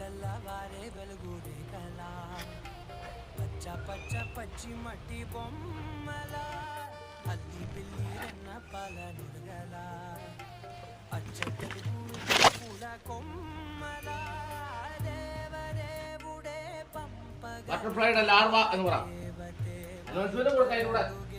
తెల్లవారే వెలుగురే కలా పచ్చ పచ్చ పచ్చి మట్టి బొమ్మల అల్లి పిల్లి రెన్న పాల నురగల అచ్చ తెలుగు పూల కొమ్మల దేవదేవుడే పంపగ ബട്ടർഫ്ലൈയുടെ ലാർവ എന്ന് പറ దేవతే അലോൻസുവിന്റെ കൂടെ കയ്യിലൂടെ వెలుగే